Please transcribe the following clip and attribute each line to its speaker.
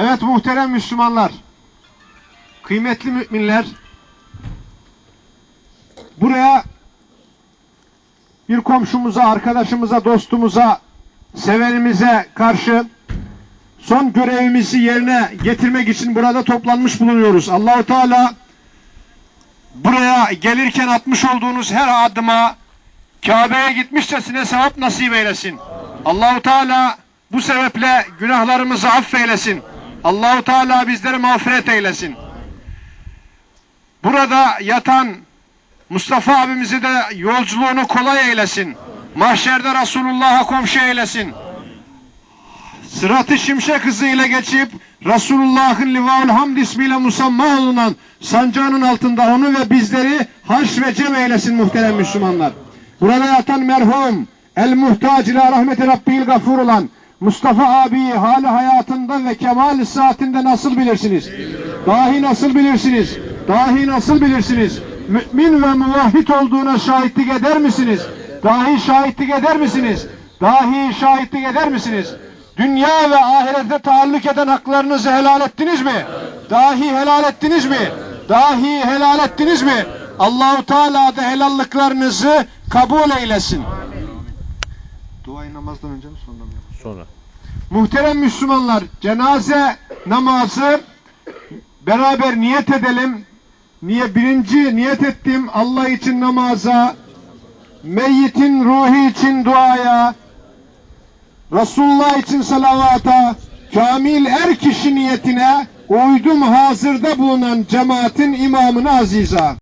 Speaker 1: Evet muhterem Müslümanlar, kıymetli müminler, buraya bir komşumuza, arkadaşımıza, dostumuza, sevenimize karşı son görevimizi yerine getirmek için burada toplanmış bulunuyoruz. Allahu Teala buraya gelirken atmış olduğunuz her adıma Kabe'ye gitmişçesine sevap nasip eylesin. Allahu Teala bu sebeple günahlarımızı affeylesin. Allahu Teala bizleri mağfiret eylesin. Burada yatan Mustafa abimizi de yolculuğunu kolay eylesin. Mahşerde Resulullah'a komşu eylesin. Sırat-ı Şimşek hızıyla geçip Resulullah'ın Livaul Hamd ismiyle musamma olunan sancağının altında onu ve bizleri haş ve cem eylesin muhterem Müslümanlar. Burada yatan merhum el muhtac ila rahmeti rabbil gafur olan Mustafa abi hali hayatında ve kemal saatinde nasıl bilirsiniz? Dahi nasıl bilirsiniz? Dahi nasıl bilirsiniz? Mümin ve muvahhid olduğuna şahitlik eder misiniz? Dahi şahitlik eder misiniz? Dahi şahitlik eder misiniz? Dünya ve ahirete taalluk eden haklarınızı helal ettiniz mi? Dahi helal ettiniz mi? Dahi helal ettiniz mi? Allahu Teala da helallıklarınızı kabul eylesin. Duayı namazdan önce mi sonra mı?
Speaker 2: Sonra.
Speaker 1: Muhterem Müslümanlar, cenaze namazı beraber niyet edelim. Niye birinci niyet ettim Allah için namaza, meyyitin ruhi için duaya, Resulullah için salavata, kamil er kişi niyetine uydum hazırda bulunan cemaatin imamını aziza.